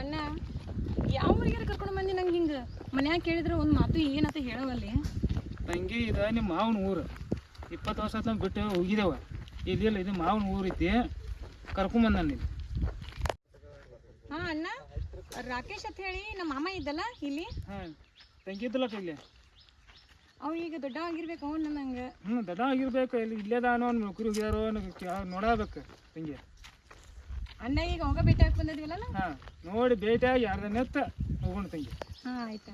ಅಣ್ಣ ಯಾವ ಹುಡುಗಿಯರ ಕರ್ಕೊಂಡು ಬಂದಿ ನಂಗೆ ಹಿಂಗ. ಮನ್ಯಾಗ ಕೇಳಿದ್ರೆ ಒಂದು ಮಾತು ಏನಂತ ಹೇಳವಲ್ಲಿ? ತಂಗಿ ಇದು ನಿಮ್ಮ ಮಾವನ ಊರು. ಇಪ್ಪತ್ತು ವರ್ಷ ಆತ ಬಿಟ್ಟು ಹೋಗಿದ್ದೇವ. ಇದಿಲ್ಲ ಇದು ಮಾವನ ಊರು ಐತಿ. ಕರ್ಕೊಂಬಂದ ನೀನು ಹಾ ಅಣ್ಣ. ರಾಕೇಶ್ ಅಂತ ಹೇಳಿ ನಮ್ಮ ಮಾಮ ಇದ್ದಲ್ಲ ಇಲ್ಲಿ? ಹಾಂ ತಂಗಿ ಇದ್ದಲ್ಲ ಇಲ್ಲಿ. ಅವ ಈಗ ದೊಡ್ಡ ಆಗಿರ್ಬೇಕು ಅವ್ನು ನಂಗೆ. ಹ್ಞೂ ದಡ ಆಗಿರ್ಬೇಕು. ಇಲ್ಲಿ ಇಲ್ಲೇದಾನೋ ನೌಕರಿ ಹೋಗ್ಯಾರೋ ನೋಡಬೇಕು ತಂಗಿ. ಅಣ್ಣ ಈಗ ಹೋಗ ಭೇಟಿ ಹಾಕಿ ಬಂದಿದ್ವಲ್ಲ ಹಾಂ ನೋಡಿ ಭೇಟಿಯಾಗಿ ಯಾರ್ದ ನೆತ್ತ ಹೋಗೋಣ ತಂಗಿ. ಹಾ ಆಯ್ತಾ.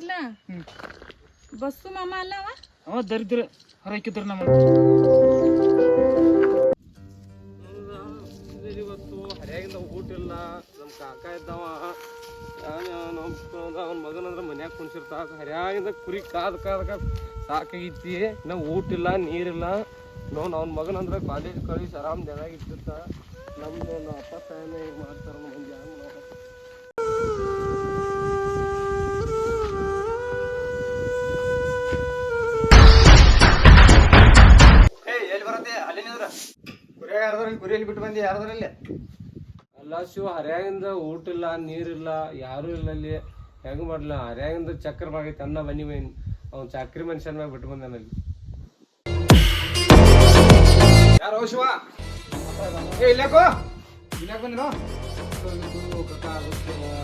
ಹ್ಞೂ ಬಸ್ಸು ಮಾಮ ಅಲ್ಲ ಅವ? ಅವ ದರಿದ್ರ ಹೊರಕಿದ್ರ ನಮ್ಮ ಇವತ್ತು ಹರ್ಯಾಗಿಂದ ಊಟ ಇಲ್ಲ ನಮ್ಮ ಕಾಕ ಇದ್ದವ. ಅವ್ನ ಮಗನಂದ್ರೆ ಮನ್ಯಾಗ ಕುಣಿಸಿರ್ತಾವ ಹರ್ಯಾಗಿಂದ ಕುರಿ ಕಾದ್ ಕಾದ್ ಕಾದ್ ಸಾಕಾಗೈತಿ. ನಾವು ಊಟ ಇಲ್ಲ ನೀರಿಲ್ಲ. ನೋನ್ ಅವ್ನ ಮಗನಂದ್ರೆ ಕಾಲೇಜ್ ಕಳಿಸಿ ಆರಾಮ್ ಜನಾಗಿ ಇಟ್ಟಿರ್ತ. ನಮ್ದು ಒಂದು ಅಪ್ಪ ತಾಯಿನ ಈಗ ಮಾಡ್ತಾರ ಮಂದಿ ಯಾರ್ದಾರ ಬಿಟ್ಟು ಬಂದಿ ಯಾರ್ದಾರಲ್ಲಿ? ಅಲ್ಲ ಶಿವ ಹರ್ಯಾಗಿಂದ ಊಟ ಇಲ್ಲ ನೀರಿಲ್ಲ ಯಾರು ಇಲ್ಲ ಅಲ್ಲಿ. ಹೆಂಗ್ ಮಾಡ್ಲ? ಹರ್ಯಾಗಿಂದ ಚಕ್ರ ಆಗೈತಿ ಅನ್ನ ಬನ್ನಿ ಮೇನ್ ಅವ್ನ ಚಕ್ರಿ ಮನುಷ್ಯನ ಮ್ಯಾಗ ಬಿಟ್ಟು ಬಂದಾನಲ್ಲಿ ಯಾರೋ ಶಿವ? ಏ ಇಲ್ಲಾಕೋ ಇಲ್ಲಾಕ ಬಂದಿರೋ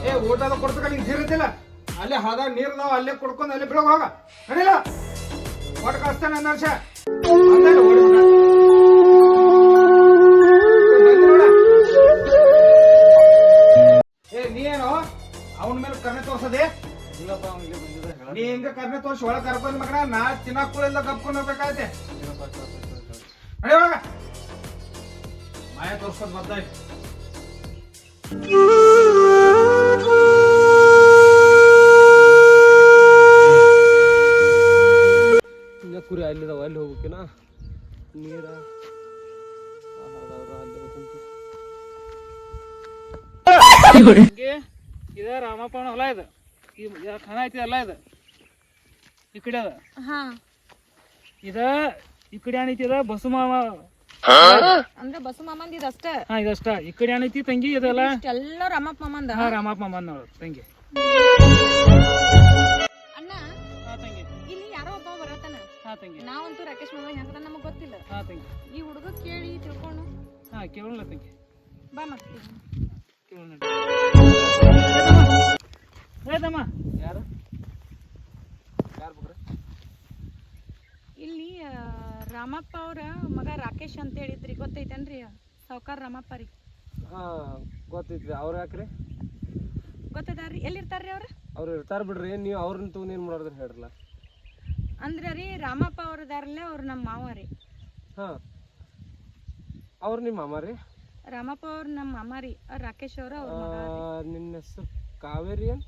ಏ ಊಟ ಎಲ್ಲ ಕೊಡ್ತಕ್ಕ ನಿಂಗೆ ನೀರಿದ್ದಿಲ್ಲ ಅಲ್ಲೇ ಹಾದಾಗ ನೀರ್ ನಾವು ಅಲ್ಲೇ ಕುಡ್ಕೊಂಡು ಅಲ್ಲೇ ಬಿಡೋಗ ಹೋಗ. ನಡಿಲ್ಲ ಒಟ್ಟು ಕಳಿಸ್ತಾನೆ ಒಂದು ನೀ ಹಿಂಗ ಕರ್ನೆ ತೋರಿಸಿ ಒಳಗೆ ಕರ್ಕೊಂಡ್ ಮಗನ ನಾ ತಿನ್ನಕ್ ಕೂಳಿಲ್ಲ ಕಪ್ಕೊಂಡು ಹೋಗ್ಬೇಕಾಯ್ತೆ ನಡಿ ಒಳಗ. ಮಾಯ ತೋರ್ಸ್ಕೊಂಡ್ ಬರ್ತಾಯ್ತು ಇನ್ನ ಕುರಿ ಅಲ್ಲಿದಾವ ಅಲ್ಲಿ ಹೋಗ್ಬೇಕಿನ ನೀರ. ಅಲ್ಲಿ ಹೋಗ್ತೀನಿ ಹಂಗೆ ಇದ ರಾಮಪ್ಪನ ಹೊಲ ಇದು. ಖಾನ ಐತಿ ಅಲ್ಲ ಇದು? ಈ ಕಡೆ ಅದ? ಹಾಂ. ಇದ ಈ ಕಡೆ ಏನೈತಿ ಇದ ಬಸು ಮಾವ ಅಂದ್ರೆ ಬಸು ಮಾಮಂದ ಇದಷ್ಟ ಹಾ ಇದಷ್ಟ ಈ ಕಡೆ ಏನೈತಿ ತಂಗಿ ಇದಲ್ಲ ಇಷ್ಟೆಲ್ಲ ರಾಮಪ್ಪ ಮಾಮಂದ? ಹಾ ರಾಮಪ್ಪ ಮಾಮನ್ ನೋಡು ತಂಗಿ. ಅಣ್ಣ ಹಾ ತಂಗಿ. ಇಲ್ಲಿ ಯಾರೋ ಒಬ್ಬ ಬರತಾನ ಹಾ ತಂಗಿ. ನಾವಂತೂ ರಾಕೇಶ್ ಮಾಮ ಹೆಂಗದ ನಮಗೆ ಗೊತ್ತಿಲ್ಲ. ಹಾ ತಂಗಿ. ಈ ಹುಡುಗ ಕೇಳಿ ತಿಳ್ಕೊಂಡು ಹಾ ಕೇಳೋಣ ತಂಗಿ. ಬಾ ಮತ್ತೆ. ಕೇಳೋಣ. ಯಾರು? ಯಾರು ಇಲ್ಲಿ ರಾಮಪ್ಪ ಅವ್ರ ಮಗ ರಾಕೇಶ್ ಅಂತ ಹೇಳಿದ್ರಿ. ಗೊತ್ತೈತೇನ್ರಿ? ಸಾವ್ಕಾರ ರಾಮಪ್ಪ ರೀ. ಹಾ ಗೊತ್ತೈತ್ರಿ. ಅವ್ರ ಯಾಕ್ರಿ? ಗೊತ್ತದಾರ್ರಿ. ಎಲ್ಲಿರ್ತಾರ್ರಿ ಅವ್ರ? ಅವ್ರು ಇರ್ತಾರ ಬಿಡ್ರಿ. ನೀವು ಅವ್ರನ್ನ ತೂ ನೀನ್ ಮಾಡೋದ್ರ ಹೇಳ್ರಲ್ಲ. ಅಂದ್ರೆ ರೀ ರಾಮಪ್ಪ ಅವ್ರದಾರಲ್ಲ ಅವ್ರ ನಮ್ಮ ಮಾವ ರೀ. ಹಾ. ಅವ್ರು ನಿಮ್ಮ ಮಾಮ ರೀ? ರಾಮಪ್ಪ ಅವ್ರ ನಮ್ಮ ಮಾಮ ರೀ. ರಾಕೇಶ್ ಅವ್ರ ಅವ್ರ ಮಗ ಆ, ನಿನ್ನ ಹೆಸರು ಕಾವೇರಿ ಏನ್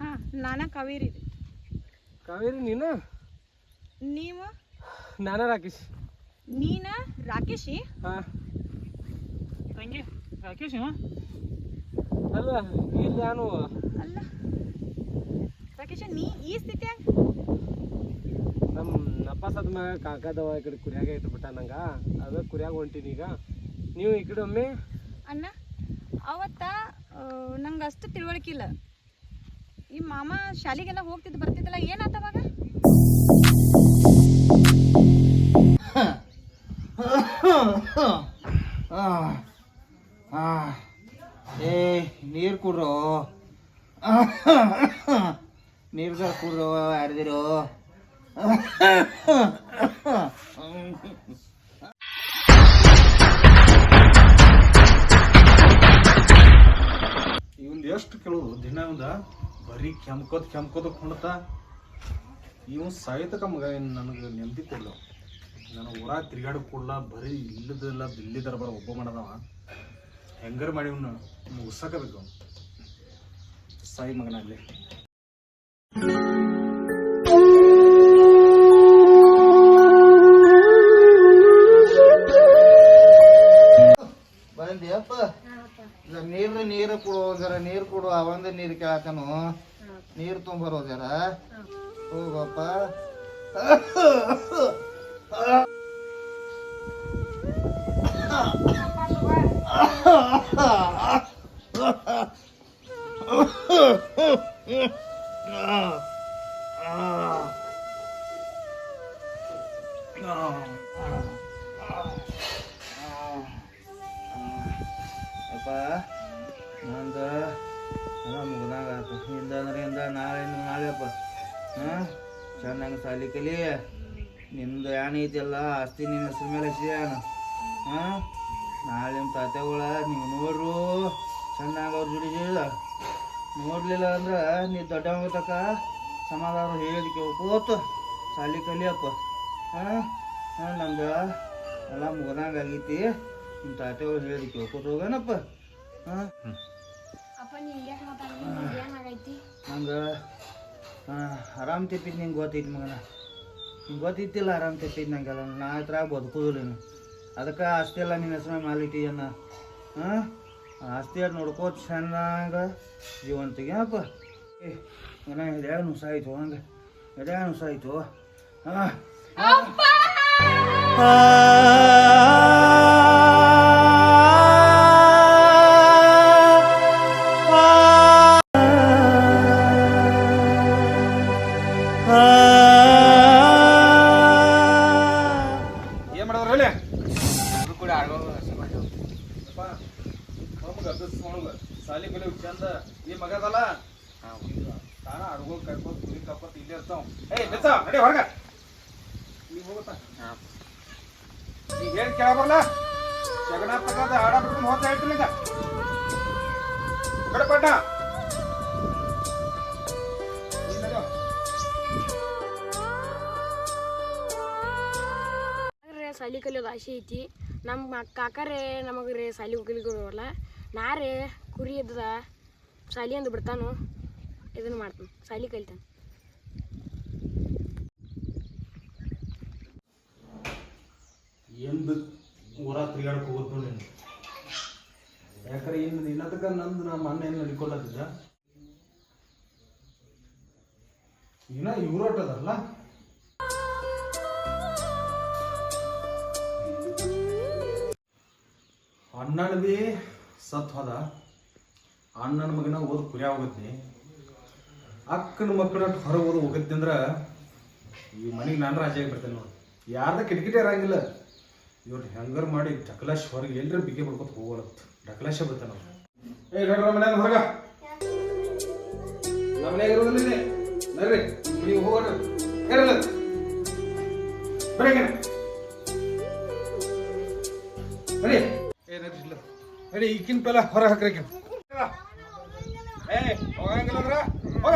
ಹಾ ನಾನ ಕಾವೇರಿ ರೀ. ಕಾವೇರಿ ನೀನು? ನೀವು? ನಾನ ರಾಕೇಶ್. ನೀನ ರಾಕೇಶಿ ಹಾ. ತಂಗಿ. ರಾಕೇಶ್? ಅಲ್ಲ ಇಲ್ಲಿ ನಾನು. ಅಲ್ಲ. ರಾಕೇಶ ನೀ ಈ ಸ್ಥಿತಿ ನಮ್ಮ ನಪ್ಪ ಸದ ಮ್ಯಾಗ ಕಾಕದವ ಈ ಕಡೆ ಕುರಿಯಾಗ ಇಟ್ಬಿಟ್ಟ ನಂಗ. ಅದ ಕುರಿಯಾಗ ಹೊಂಟೀನಿ ಈಗ. ನೀವು ಈ ಕಡೆ ಒಮ್ಮೆ? ಅಣ್ಣ ಅವತ್ತ ನಂಗೆ ಅಷ್ಟು ತಿಳುವಳಿಕಿಲ್ಲ ಈ ಮಾಮ ಶಾಲೆಗೆಲ್ಲ ಹೋಗ್ತಿದ್ದು ಬರ್ತಿದ್ದಲ್ಲ ಏನಾತ ಅವಾಗ? ಏ ನೀರು ಕುಡ್ರು? ನೀರ್ದಾರ ಕುಡ್ರು ಯಾರ್ದಿರು? ಇವಂದು ಎಷ್ಟು ಕೇಳೋದು? ದಿನ ಇವಂದ ಬರೀ ಕೆಮ್ಕೋದ್ ಕೆಮ್ಕೋದ್ ಕುಣ್ತ ಇವ್ ಸಾಯ್ತಕ ಮಗ ನನಗೆ ನೆಮ್ಮದಿ ಕೊಡ್ಲ ನಾನು ಊರಾಗ ತಿರ್ಗಾಡ ಕೊಡ್ಲ, ಬರೀ ಇಲ್ಲದಿಲ್ಲ ದಿಲ್ಲಿ ದರ್ಬಾರ ಒಬ್ಬ ಮಾಡದವ ಹೆಂಗಾರ ಮಾಡಿ ಇವ್ನ ಮುಗಿಸಾಕಬೇಕು. ಸಾಯಿ ಮಗನಲ್ಲಿ ನೀರು ಕೊಡು ಜರ ನೀರು ಕೊಡು ಅವಂದ ನೀರು ಕೇಳಕನು. ನೀರು ತುಂಬರೋ ಜರ. ಹೋಗಪ್ಪ. ನೀ ದೊಡ್ಡವಂಗ ತಕ ಸಮಾಧಾನ ಹೇಳಿ ಕೇಳ್ಕೋತ ಸಾಲಿ ಕಲಿಯಪ್ಪ. ಹಾಂ? ಹಾಂ ನಮ್ದು ಎಲ್ಲ ಮುಗ್ದಂಗ ಆಗೈತಿ. ನಿಮ್ಮ ತಾತೆಯವ್ರು ಹೇಳಿ ಕೇಳ್ಕೊತ ಹೋಗನಪ್ಪ. ಹಾಂ? ಅಪ್ಪ ನಂಗೆ ಆರಾಮ್ ತೆಪ್ಪಿದ್ ನಿಂಗೆ ಗೊತ್ತೈತಿ ಮಗನ. ನಿಂಗೆ ಗೊತ್ತಿತ್ತಿಲ್ಲ ಆರಾಮ್ ತೆಪ್ಪಿದ್ ನಂಗೆಲ್ಲ. ನಾ ಹತ್ರ ಬದುಕುದಿಲ್ಲ ನೀನು. ಅದಕ್ಕೆ ಆಸ್ತಿ ಎಲ್ಲ ನಿನ್ನ ಹೆಸರು ಮಾಲಿಟಿಯನ್ನ ಹಾಂ? ಆಸ್ತಿ ನೋಡ್ಕೋತ ಚೆನ್ನಾಗ ಜೀವನ ತೆಗಿಯಪ್ಪ ಎದ್ಯಾಗ ನುಸಾಯ್ತು ಹಂಗೆ. ಹಾ ನುಸಾಯ್ತು ಹಾಂ ಸಾಲಿ ಕಲಿಯೋದು ಆಸೆ ಐತಿ ನಮ್ಮ ಕಾಕರೇ ನಮಗೆ ರೀ ಸಾಲಿ ಕಲಿಗೆ ಬರಲ್ಲ ನಾ ರೀ ಕುರಿ ಇದ್ದದ ಸಾಲಿ ಅಂದು ಬಿಡ್ತಾನು. ಇದನ್ನು ಮಾಡ್ತಾನೆ ಸಾಲಿ ಕಲಿತಾನೆ. ಎಂದು ಊರ ತಿರ್ಗಾಡಕ್ ಹೋಗೋದು ನೋಡಿ ನೀನು? ಯಾಕಂದ್ರೆ ಇನ್ನು ಇನ್ನದಕ್ಕ ನಂದು ನಮ್ಮ ಅಣ್ಣ ಏನು ನಡ್ಕೊಳ್ಳತ್ತಿದ್ದ ಇನ್ನ ಇವ್ರೋಟ್ ಅಣ್ಣನ ಬಿ ಸತ್ ಹೋದ. ಅಣ್ಣನ ಮಗನ ಓದ್ ಕುರಿ ಹೋಗತ್ನಿ ಅಕ್ಕನ ಮಕ್ಕಳ ಹೊರಗೆ ಓದ್ ಹೋಗತ್ತಿ ಅಂದ್ರೆ ಈ ಮನೆಗೆ ನಾನು ರಾಜ ಆಗಿಬಿಡ್ತೇನೆ ನೋಡಿ. ಯಾರ್ದ ಕಿಟಕಿಟೇ ಇರಂಗಿಲ್ಲ. ಇವ್ರು ಹೆಂಗಾರ ಮಾಡಿ ಡಕಲಾಶ್ ಹೊರಗೆ ಎಲ್ಲರ ಬಿಗಿ ಬಿಡ್ಕೊತ ಹೋಗೋಲತ್ ಡಕಲಾಶ ಬರ್ತಾನ ಏ, ಗಡ್ರ ಮನ್ಯಾಗ ಹೊರಗ. ನಮ್ಮ ಮನ್ಯಾಗ ಇರೋದಿಲ್ಲ ನಡ್ರಿ, ನೀವು ಹೋಗೋಣ. ಬರೀ ಏ ನಡ್ರಿ ನಡಿ ಈಗಿನ ಪೆಲ್ಲ ಹೊರ ಹಾಕ್ರಿ. ಏ ಹೋಗಂಗಿಲ್ಲ ಹೋಗ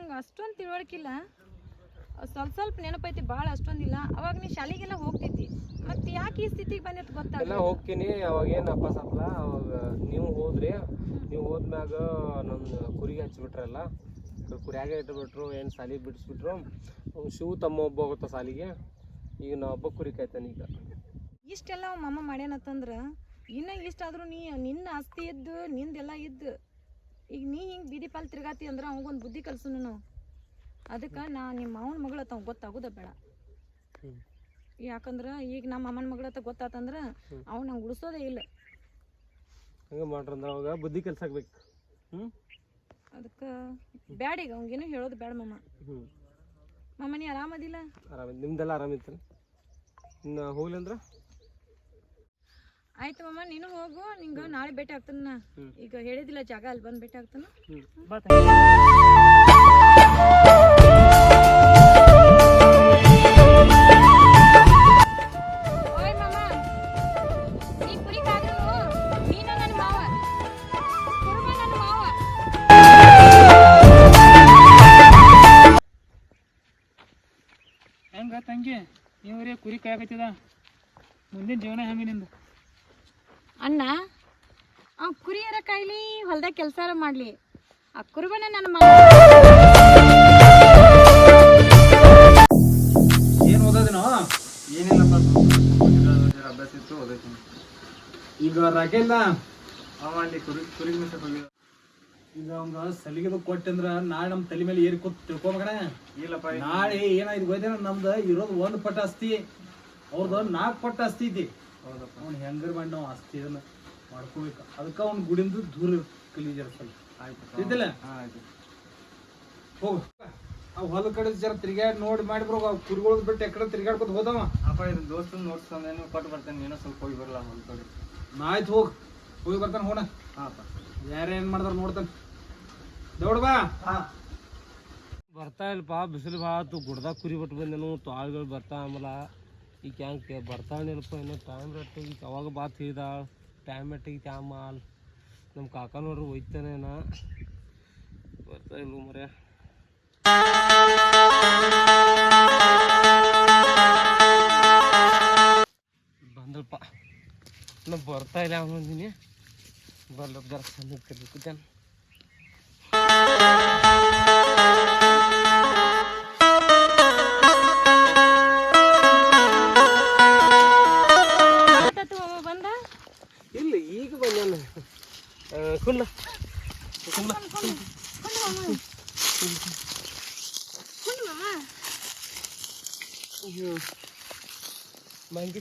ನಂಗೆ ಅಷ್ಟೊಂದು ತಿಳುವಳಿಕಿಲ್ಲ. ಸ್ವಲ್ಪ ಸ್ವಲ್ಪ ನೆನಪೈತಿ ಭಾಳ ಅಷ್ಟೊಂದಿಲ್ಲ. ಅವಾಗ ನೀ ಶಾಲೆಗೆಲ್ಲ ಹೋಗ್ತಿದ್ದಿ. ಮತ್ತೆ ಯಾಕೆ ಈ ಸ್ಥಿತಿಗೆ ಬಂದೈತೆ ಎಲ್ಲ ಗೊತ್ತಾಗಲ್ಲ ಹೋಗ್ತೀನಿ ಅವಾಗ ಏನು ಅಪ್ಪ ಸತ್ಲ ಅವಾಗ ನೀವು ಹೋದ್ರಿ. ನೀವು ಹೋದ್ಮ್ಯಾಗ ನನ್ನ ಕುರಿಗೆ ಹಚ್ಚಿಬಿಟ್ರಲ್ಲ ಕುರಿಯಾಗೆ ಇಟ್ಬಿಟ್ರು ಏನು ಸಾಲಿಗೆ ಬಿಡಿಸ್ಬಿಟ್ರು. ಶಿವ ತಮ್ಮ ಒಬ್ಬ ಹೋಗುತ್ತ ಸಾಲಿಗೆ. ಈಗ ನಾ ಒಬ್ಬ ಕುರಿ ಕಾಯ್ತಾನೆ ಈಗ. ಇಷ್ಟೆಲ್ಲ ಅವ ಮಾಮ ಮಾಡ್ಯಾನತ್ತಂದ್ರೆ ಇನ್ನ ಇಷ್ಟಾದರೂ ನೀ ನಿನ್ನ ಆಸ್ತಿ ಇದ್ದು ನಿಂದೆಲ್ಲ ಇದ್ದು ಈಗ ನೀ ಹಿಂಗೆ ಬೀದಿ ಪಾಲ್ ತಿರ್ಗಾತಿ ಅಂದ್ರೆ ಅವಂಗೊಂದು ಬುದ್ಧಿ ಕಲ್ಸುನು ನಾವು. ಅದಕ್ಕೆ ನಾ ನಿಮ್ಮ ಮಾವನ ಮಗಳ ತಾವ್ ಗೊತ್ತಾಗೋದ ಬೇಡ. ಯಾಕಂದ್ರೆ ಈಗ ನಮ್ಮ ಅಮ್ಮನ ಮಗಳ ಗೊತ್ತಾತಂದ್ರೆ ಅವ್ನು ನಂಗೆ ಉಳಿಸೋದೇ ಇಲ್ಲ. ಹಂಗೆ ಅವಾಗ ಬುದ್ಧಿ ಕಲ್ಸಾಕ್ಬೇಕು ಹ್ಞೂ ಅದಕ್ಕೆ ಬ್ಯಾಡ ಈಗ ಅವಂಗೇನು ಹೇಳೋದು ಬೇಡ ಮಮ್ಮ ಹ್ಞೂ ಮಮ್ಮ ನೀ ಆರಾಮದಿಲ್ಲ? ಆರಾಮ ನಿಮ್ದೆಲ್ಲ ಆರಾಮಿತ್ತು ಇನ್ನು ಹೋಗ್ಲಿ ಅಂದ್ರೆ? ಆಯ್ತು ಮಮ್ಮ ನೀನು ಹೋಗು ನಿಂಗ ನಾಳೆ ಭೇಟಿ ಆಗ್ತಾನ ನಾ. ಈಗ ಹೇಳಿದಿಲ್ಲ ಜಾಗ ಅಲ್ಲಿ ಬಂದು ಭೇಟಿ ಆಗ್ತಾನ. ಬಾ ತಂಗಿ. ಓಯ್ ಮಮ್ಮ ನೀ ಕುರಿ ಕಾದ್ರು ನನ್ನ ಮಾವ. ಕುರುಬ ನನ್ನ ಮಾವ. ಹೆಂಗ ತಂಗಿ? ನೀವರೇ ಕುರಿ ಕಾಯಕತ್ತಿದ? ಮುಂದಿನ ಜೀವನ ಹೆಂಗ ನಿಂದು? ಅಣ್ಣ? ಆ ಕುರಿಯರ ಕಾಯ್ಲಿ ಹೊಲ್ದಾಗ ಕೆಲಸ ಮಾಡ್ಲಿ. ಆ ಕುರುಬನ ನನ್ನ ಏನ್ ಓದೋದಿನೋ? ಏನಿಲ್ಲಪ್ಪ ಅಭ್ಯಾಸ ಇತ್ತು ಓದೈತಿ ಈಗ ರಾಕೆಲ್ಲ ಅವ ಅಲ್ಲಿ ಕುರಿ ಕುರಿ ಮಿಸಕ್ ಹೋಗಿದ ಈಗ ಅವಂಗ ಸಲಿಗೆದು ಕೊಟ್ಟಂದ್ರ ನಾಳೆ ನಮ್ ತಲೆ ಮೇಲೆ ಏರಿ ಕೂತ್ ತಿಳ್ಕೊಬೇಕಣ ಇಲ್ಲಪ್ಪ ನಾಳೆ ಏನಾಯ್ತು ಗೊತ್ತೇನ? ನಮ್ದು ಇರೋದು ಒಂದ್ ಪಟ್ಟ ಆಸ್ತಿ ಅವ್ರದ್ದು ನಾಲ್ಕು ಪಟ್ಟ ಆಸ್ತಿ ಐತಿ. ಹೌದಪ್ಪ. ಅವ್ನು ಹೆಂಗರ್ ಮಾಡಿ ನಾವು ಆಸ್ತಿ ಇದನ್ನ ಮಾಡ್ಕೋಬೇಕು. ಅದಕ್ಕೆ ಅವ್ನ ಗುಡಿಂದ ದೂರ ಕಲಿ ಜರ ಸ್ವಲ್ಪ. ಆಯ್ತು ಇದ್ದಿಲ್ಲ? ಆಯ್ತು. ಹೋಗು. ಆ ಹೊಲ ಕಡೆ ಜರ ತಿರ್ಗಾಡ್ ನೋಡಿ ಮಾಡಿ ಬರೋ. ಕುರಿಗಳದ್ ಬಿಟ್ಟು ಎಕಡೆ ತಿರ್ಗಾಡ್ಕೊತ ಹೋದವ. ಅಪ್ಪ ಇದು ದೋಸ್ತನ ನೋಡ್ಸ್ಕೊಂಡೆ ನೀವು ಕೊಟ್ಟು ಬರ್ತೇನೆ. ಏನೋ ಸ್ವಲ್ಪ ಹೋಗಿ ಬರಲ್ಲ ಹೊಲ ಕಡೆ. ಆಯ್ತು ಹೋಗ್. ಹೋಗಿ ಬರ್ತಾನೆ ಹೋಣ ಹಾಂ ಯಾರೇ ಏನ್ ಮಾಡ್ದಾರ ನೋಡ್ತಾನೆ. ದೌಡ್ ಬಾ. ಹಾಂ. ಬರ್ತಾ ಇಲ್ಲಪ್ಪ. ಬಿಸಿಲು ಬಾ ತು ಗುಡ್ದಾಗ ಕುರಿ ಬಿಟ್ಟು ಬಂದೆನು. ತಾಳ್ಗಳು ಬರ್ತಾ ಆಮೇಲೆ ಈಗ ಹೆಂಗೆ ಬರ್ತಾನಿಲ್ಲಪ್ಪ ಇನ್ನೂ ಟೈಮ್ ರೇಟ್ ಈಗ ಅವಾಗ ಬಾತ್ ಹೇಳಿದ ಟೈಮ್ ಎಟ್ಟಿಗೆ ಆಮಾಲ್ ನಮ್ಮ ಕಾಕ ನೋಡ್ರಿ ಒಯ್ತಾನೇನ ಬರ್ತಾ ಇಲ್ಲ ಮರ್ಯ ಬಂದಳಪ್ಪ. ನಾ ಬರ್ತಾ ಇಲ್ಲ ಅವನಂದಿನಿ. ಬರ್ಲಪ್ಪ ಜರ ಚಂದ ಕರ್ಬೇಕು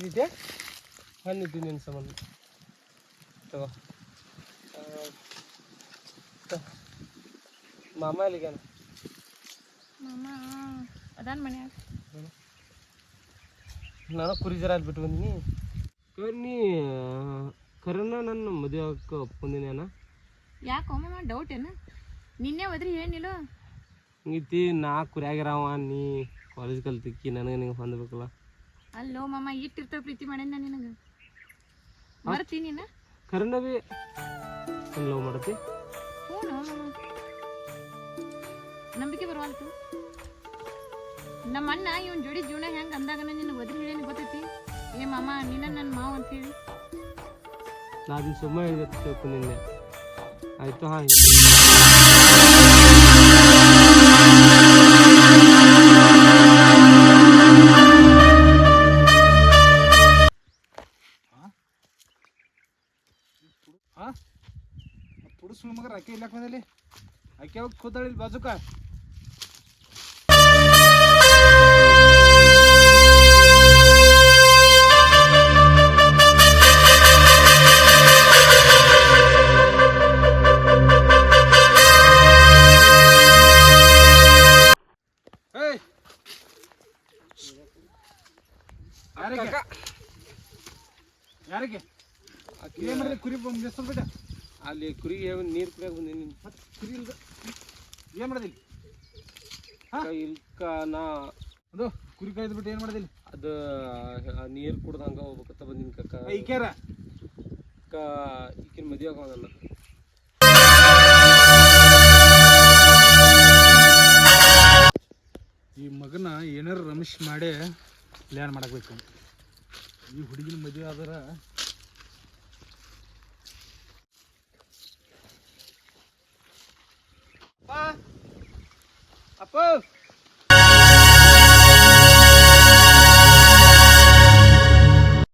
ಮಂಕಿದ್ದೆ ಹಣ್ಣಿದ್ದು ನಿನ್ನ ಸಂಬಂಧ ತಗೋ. ಮಾಮ ಇಲ್ಲಿಗಾನ ಮಾಮ ಅದಾನ್ ಮನ್ಯಾಗ. ನಾನು ಕುರಿ ಜರ ಬಿಟ್ಟು ಬಂದೀನಿ. ನೀ ಕರೆನ ನನ್ನ ಮದುವೆ ಆಗಕ್ಕೆ ಒಪ್ಕೊಂಡಿನೇನ ಯಾಕೋ ಮಾಮ ಡೌಟ್ ಏನ? ನಿನ್ನೆ ಹೋದ್ರಿ ಏನಿಲ್ಲ? ಹಿಂಗೈತಿ ನಾ ಕುರಿಯಾಗಿರವ ನೀ ಕಾಲೇಜ್ ಕಲ್ತಿಕ್ಕಿ ನನಗೆ ನಿಂಗೆ ಹೊಂದಬೇಕಲ್ಲ. ಅಲ್ಲೋ ಮಾಮ ಇಟ್ಟಿರ್ತಾವ ಪ್ರೀತಿ ಮಾಡೇನ ನಿನಗೆ. ಮರ್ತಿ ನೀನು ಕರೆನ ಬಿ ಲವ್ ಮಾಡತಿ? ಹ್ಞೂ ನಂಬಿಕೆ ಬರವಲ್ತು ನಮ್ಮ ಅಣ್ಣ ಇವನ್ ಜೋಡಿ ಜೀವನ ಹೆಂಗ್ ಅಂದಾಗ ನಿನ್ನ ಒದ್ರಿ ಹೇಳೇನು ಗೊತ್ತೈತಿ? ಏ ಮಾಮ ನಿನ್ನ ನನ್ನ ಮಾವ ಅಂತ ನಾನು ಸುಮ್ಮನೆ ಹೇಳಿದೆ ಆಯಿತು ಹಾಂ. ಹಾ ಪುಡು ಸುಳ್ಳು ಮಗ ಅಕ್ಕಿ ಇಲ್ಲಕ್ ಬಂದಲ್ಲಿ ಅಕ್ಕಿ ಯಾವಾಗ ಕೂತಾಳ ಇಲ್ಲಿ ಬಾಜುಕ ಏಯ್ ಯಾರಿಗೆ ಯಾರಿಗೆ ಏನ್ ಮಾಡಿದ್ರಿ ಕುರಿ ಬಂದು ಬಿಟ್ಟ. ಅಲ್ಲಿ ಕುರಿಗೆ ನೀರು ಕುರಿಯಾಗ ಬಂದೀನಿ ಮತ್ತೆ ಕುರಿ ಇಲ್ದ ಏನ್ ಮಾಡಿದಿಲ್ಲ ಇಲ್ಕ ನಾ ಅದು ಕುರಿ ಕಾಯ್ದು ಬಿಟ್ಟು ಏನ್ ಮಾಡಿದಿಲ್ಲ ಅದು ನೀರು ಕುಡ್ದು ಹಂಗೆ ಹೋಗ್ಬೇಕಂತ ಬಂದೀನಿ ಕಕ್ಕ ಈಕ್ಯಾರ ಅಕ್ಕ ಈಕಿನ ಮದುವೆ ಆಗೋದಲ್ಲ ಈ ಮಗನ ಏನಾರು ರಮೇಶ್ ಮಾಡೇ ಪ್ಲ್ಯಾನ್ ಮಾಡಬೇಕು ಈ ಹುಡುಗಿನ ಮದುವೆ ಆದ್ರ ಅಪ್ಪ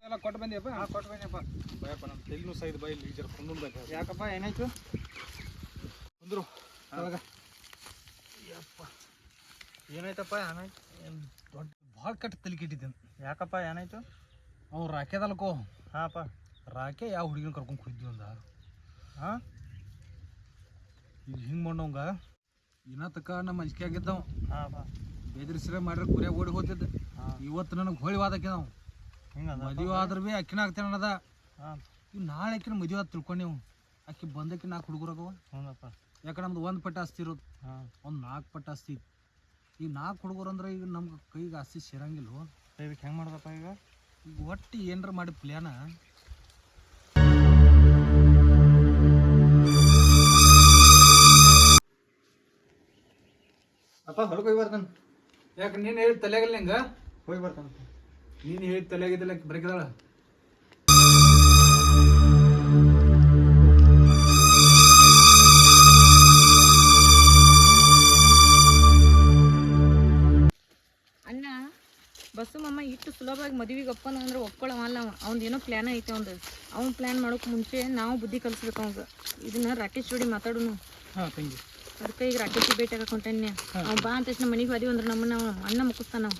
ಎಲ್ಲ ಕೊಟ್ಟು ಬಂದಿಯಪ್ಪ ಹಾ ಕೊಟ್ಟು ಬಂದಿಯಪ್ಪ ಭಯಪ್ಪ ನಮ್ಮ ತೆಲಿನೂ ಸೈದ್ ಬೈ ಇಲ್ಲಿ ಜರ ಕುಂದು ಬೇಕು ಯಾಕಪ್ಪ, ಏನಾಯ್ತು? ಕುಂದ್ರು ಅವಾಗ ಏನಾಯ್ತಪ್ಪ ಏನಾಯ್ತು ದೊಡ್ಡ ಭಾಳ ಕಟ್ಟ ತಲೆ ಯಾಕಪ್ಪ ಏನಾಯ್ತು ಅವ್ನು ರಾಕೆದಲ್ಕೋ ಹಾಂಪ್ಪ ರಾಕೆ ಯಾವ ಹುಡುಗಿನ ಕರ್ಕೊಂಡು ಕುಡಿದ್ವಿ ಒಂದು ಹಾಂ ಈಗ ಹಿಂಗೆ ಮಾಡವಂಗ ಇನ್ನ ತಕ ನಮ್ಮ ಅಂಜಿಕೆ ಆಗಿದ್ದವ. ಬೇದ್ರಿಸ್ರೆ ಮಾಡ್ರೆ ಕುರಿಯಾಗ ಓಡಿ ಹೋಗ್ತಿದ್ದ ಇವತ್ತು ನನಗೆ ಹೋಳಿ ವಾದಕ್ಕೆ ನಾವು ಹಿಂಗದ ಮದುವೆ ಆದ್ರೆ ಭೀ ಅಕ್ಕಿನ ಆಗ್ತೇನೆ ಅನ್ನದ. ಇವ್ ನಾಳೆ ಅಕ್ಕಿನ ಮದುವೆ ಆದ ತಿಳ್ಕೊಂಡೇವು ಅಕ್ಕಿ ಬಂದಕ್ಕೆ ನಾಲ್ಕು ಹುಡುಗರಾಗವ ಯಾಕಂದ್ರೆ ಯಾಕೆ ನಮ್ದು ಒಂದು ಪಟ್ಟ ಆಸ್ತಿ ಇರೋದು. ಒಂದು ನಾಲ್ಕು ಪಟ್ಟ ಆಸ್ತಿ. ಈಗ ನಾಲ್ಕು ಹುಡುಗರು ಅಂದ್ರೆ ಈಗ ನಮ್ಗೆ ಕೈಗೆ ಆಸ್ತಿ ಸೇರಂಗಿಲ್ಲ ಇದಕ್ಕೆ ಹೆಂಗೆ ಮಾಡ್ದಪ್ಪ ಈಗ? ಈಗ ಒಟ್ಟು ಏನಾರ ಮಾಡಿ ಪ್ಲ್ಯಾನ. ಅಪ್ಪ ಹೊರಗೆ ಹೋಗಿ ಬರ್ತಾನೆ. ಯಾಕೆ ನೀನು ಹೇಳಿ ತಲೆಯಾಗಲ್ಲ ನಿಂಗೆ ಹೋಗಿ ಬರ್ತಾನೆ. ನೀನು ಹೇಳಿ ತಲೆಯಾಗಿದ್ದಿಲ್ಲ ಬರಕಿದಾಳ? ಅಣ್ಣ ಬಸ್ಸು ಮಮ್ಮ ಇಟ್ಟು ಸುಲಭವಾಗಿ ಮದುವೆಗೆ ಒಪ್ಪನ ಅಂದ್ರೆ ಒಪ್ಕೊಳ್ಳವಲ್ಲ ಅವ. ಅವ್ನ್ದು ಏನೋ ಪ್ಲ್ಯಾನ್ ಐತೆ ಅವ್ನು ಅವ್ನು ಪ್ಲ್ಯಾನ್ ಮಾಡೋಕೆ ಮುಂಚೆ ನಾವು ಬುದ್ಧಿ ಕಲಿಸ್ಬೇಕು ಅವ್ನಿಗೆ. ಇದನ್ನ ರಾಕೇಶ್ ಜೋಡಿ ಮಾತಾಡೋನು. ಹಾಂ ತಂಗಿ. ಅದಕ್ಕೆ ಈಗ ರಾಕೇಶ್ ಭೇಟಿ ಹಾಕೊಂಟೇನೆ ಅವ್ನು ಬಾ ಅಂತ ತಕ್ಷಣ ಮನೆಗೆ ಹೋದಿವಿ ಅಂದ್ರೆ ನಮ್ಮನ್ನ ಅವ ಅಣ್ಣ ಮುಗಿಸ್ತಾನ ನಾವು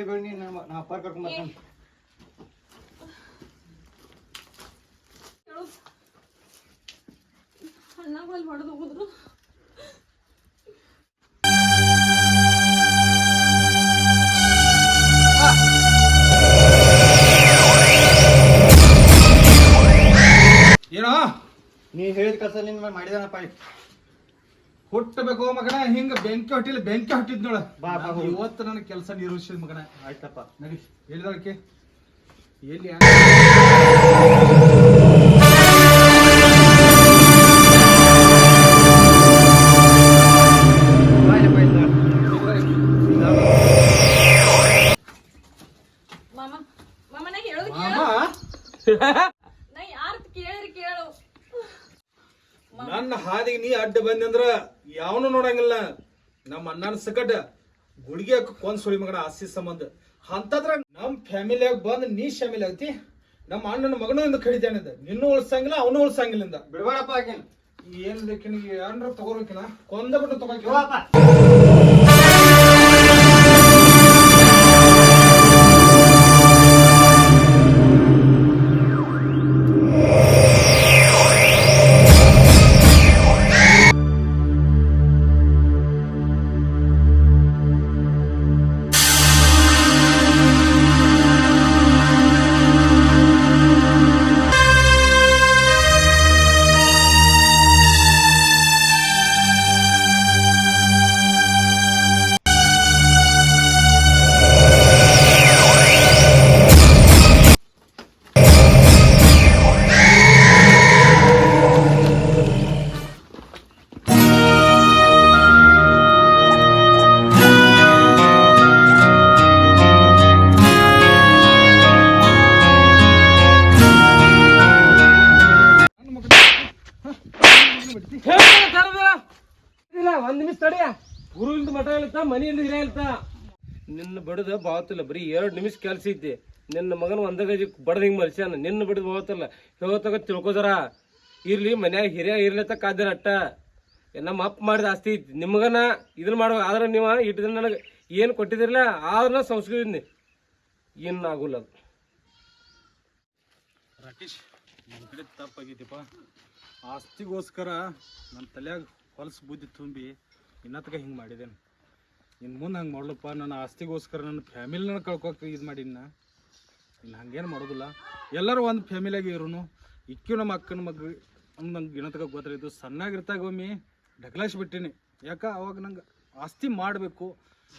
ಇಲ್ಲೇ ಬೇಡ ನೀನು ನಾ ಅಪ್ಪ ಕರ್ಕೊಂಡ್ ಬರ್ತಾನೆ ಅಣ್ಣ ಅಲ್ಲಿ ಹೊಡೆದು ಹೋದ್ರು. ಏನೋ? ನೀ ಹೇಳಿದ ಕೆಲಸ ನಿನ್ನ ಮಾಡಿದಾನಪ್ಪ. ಹುಟ್ಟಬೇಕು ಮಗನ ಹಿಂಗ ಬೆಂಕಿ ಹೊಟ್ಟಿಲ್ಲ ಬೆಂಕಿ ಹೊಟ್ಟಿದ್ ನೋಡ. ಇವತ್ತು ನನ್ನ ಕೆಲಸ ನಿರ್ವಹಿಸಿದ ಮಗನ. ಆಯ್ತಪ್ಪ. ನಡಿ ಹೇಳಿದಕ್ಕೆ ಎಲ್ಲಿ ನೀ ಅಡ್ಡ ಬಂದಿ ಅಂದ್ರ ಯಾವನು ನೋಡಂಗಿಲ್ಲ. ನಮ್ಮ ಅಣ್ಣನ ಸಕಟ ಗುಳಿಗೆ ಕೊಂದ್ ಸುಳಿ ಮಗನ ಆಸ್ತಿ ಸಂಬಂಧ. ಅಂತದ್ರ ನಮ್ ಫ್ಯಾಮಿಲಿಯಾಗ ಬಂದ್ ನೀ ಶಾಮಿಲ್ ಆಗ್ತಿ ನಮ್ಮ ಅಣ್ಣನ ಮಗನೂ ಇಂದ ಕಡಿತಾನಿಂದ ನಿನ್ನೂ ಉಳ್ಸಂಗಿಲ್ಲ ಅವನು ಉಳ್ಸಂಗಿಲ್ಲ ಬಿಡಬೇಡಪ್ಪ ಆಕಿನ. ಏನ್ ಬೇಕಿನ ಯಾರನ್ನ ತಗೋಬೇಕಿನ? ಕೊಂದ ಬಿಟ್ಟು ಹಿರಿಯ ಇಲ್ತಾ ನಿನ್ನ ಬಡದ ಬಾವತಿಲ್ಲ ಬರೀ ಎರಡು ನಿಮಿಷ ಕೆಲಸ ಐತಿ ನಿನ್ನ ಮಗನ ಒಂದ ಗಜಿ ಬಡದ ಹಿಂಗೆ ಮಲ್ಸ್ಯಾನ ನಿನ್ನ ಬಡದ ಬಾವತಿಲ್ಲ ಹೇಳ್ತಾಗ ತಿಳ್ಕೊದಾರ? ಇರ್ಲಿ, ಮನ್ಯಾಗ ಹಿರಿಯ ಇರ್ಲತ್ತ ಕಾದಿರ ಅಟ್ಟ. ನಮ್ಮ ಅಪ್ಪ ಮಾಡಿದ ಆಸ್ತಿ ಐತಿ ನಿಮ್ಗನ ಇದನ್ನ ಮಾಡುವ, ಆದ್ರೆ ನೀವು ಇಟ್ಟಿದ್ರೆ ನನಗೆ. ಏನು ಕೊಟ್ಟಿದಿರಲ್ಲ ಆದ್ರೆ ಸಂಸ್ಕೃತಿ ಏನು ಆಗುಲ್ಲ ಅದು. ರಾಕೇಶ್ ನನ್ನ ಕಡೆ ತಪ್ಪಾಗೈತಿಪ್ಪ ಆಸ್ತಿಗೋಸ್ಕರ ನನ್ನ ತಲೆಯಾಗ ಹೊಲಸು ಬುದ್ಧಿ ತುಂಬಿ ಇನ್ನತ್ಗ ಹಿಂಗೆ ಮಾಡಿದ್ದೇನೆ ಇನ್ನು ಮುಂದೆ ಹಂಗೆ ಮಾಡ್ಲಪ್ಪ, ನನ್ನ ಆಸ್ತಿಗೋಸ್ಕರ ನನ್ನ ಫ್ಯಾಮಿಲಿನ ಕಳ್ಕೊಕ್ಕೆ ಇದು ಮಾಡೀನಿ ನಾ ಇನ್ನು ಹಂಗೇನು ಮಾಡೋದಿಲ್ಲ. ಎಲ್ಲರೂ ಒಂದು ಫ್ಯಾಮಿಲಿಯಾಗಿ ಇರೋನು. ಇಕ್ಕಿ ನಮ್ಮ ಅಕ್ಕನ ಮಗ ನಂಗೆ ಗಿಣತಕ ಇದು ಸಣ್ಣಾಗಿರ್ತಾಗ ಒಮ್ಮೆ ಬಿಟ್ಟಿನಿ. ಯಾಕೆ? ಅವಾಗ ನಂಗೆ ಆಸ್ತಿ ಮಾಡಬೇಕು.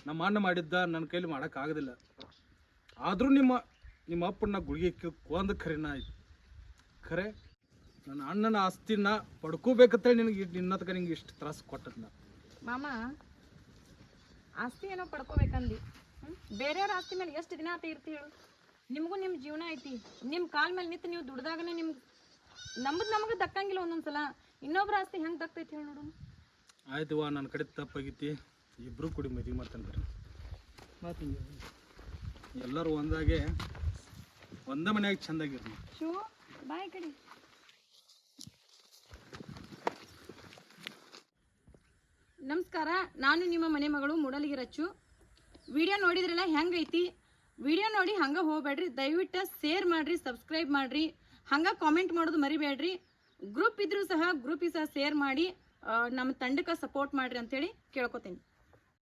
ನಮ್ಮ ಅಣ್ಣ ಮಾಡಿದ್ದ ನನ್ನ ಕೈಲಿ ಮಾಡೋಕ್ಕಾಗೋದಿಲ್ಲ ಆದರೂ ನಿಮ್ಮ ನಿಮ್ಮ ಅಪ್ಪನ ಗುಳಿಗೆ ಕೊಂದು ಖರೀನ ಆಯ್ತು. ಖರೆ, ನನ್ನ ಅಣ್ಣನ ಆಸ್ತಿನ ಪಡ್ಕೋಬೇಕಂತೇಳಿ ನಿನಗೆ ನಿನ್ನತ್ಕ ನಿಂಗೆ ಇಷ್ಟು ತ್ರಾಸು ನಾ ಮಾಮ ಆಸ್ತಿ ಏನೋ ಪಡ್ಕೋಬೇಕಂದಿ? ಬೇರೆಯವ್ರ ಆಸ್ತಿ ಮೇಲೆ ಎಷ್ಟು ದಿನ ಆತ ಇರ್ತಿ ಹೇಳು? ನಿಮಗೂ ನಿಮ್ಮ ಜೀವನ ಐತಿ. ನಿಮ್ಮ ಕಾಲ್ ಮೇಲೆ ನಿಂತು ನೀವು ದುಡ್ದಾಗನೇ ನಿಮ್ಗೆ ನಮ್ಮದು ನಮಗೆ ದಕ್ಕಂಗಿಲ್ಲ ಒಂದೊಂದ್ಸಲ. ಇನ್ನೊಬ್ರ ಆಸ್ತಿ ಹೆಂಗೆ ದಕ್ತೈತಿ ಹೇಳಿ ನೋಡು ಆಯ್ತು ವಾ ನನ್ನ ಕಡೆ ತಪ್ಪಾಗೈತಿ ಇಬ್ಬರು ಕುಡಿ ಮದುವೆ ಮಾಡ್ತಾನೆ ಬರ್ರಿ. ಎಲ್ಲರೂ ಒಂದಾಗೆ ಒಂದೇ ಮನೆಯಾಗ ಚಂದಾಗಿರ್ಲಿ ಶಿವ ಬಾಯ್ ಕಡೆ. ನಮಸ್ಕಾರ, ನಾನು ನಿಮ್ಮ ಮನೆ ಮಗಳು ಮೂಡಲಿಗೆ ರಚ್ಚು ವಿಡಿಯೋ ನೋಡಿದ್ರಲ್ಲ ಹೆಂಗೈತಿ? ವಿಡಿಯೋ ನೋಡಿ ಹಂಗೆ ಹೋಗಬೇಡ್ರಿ, ದಯವಿಟ್ಟು ಶೇರ್ ಮಾಡಿರಿ ಸಬ್ಸ್ಕ್ರೈಬ್ ಮಾಡಿರಿ. ಹಂಗೆ ಕಾಮೆಂಟ್ ಮಾಡೋದು ಮರಿಬೇಡ್ರಿ. ಗ್ರೂಪ್ ಇದ್ರೂ ಸಹ ಗ್ರೂಪಿಗೆ ಸಹ ಶೇರ್ ಮಾಡಿ ನಮ್ಮ ತಂಡಕ್ಕೆ ಸಪೋರ್ಟ್ ಮಾಡಿರಿ ಅಂತೇಳಿ ಕೇಳ್ಕೊತೀನಿ.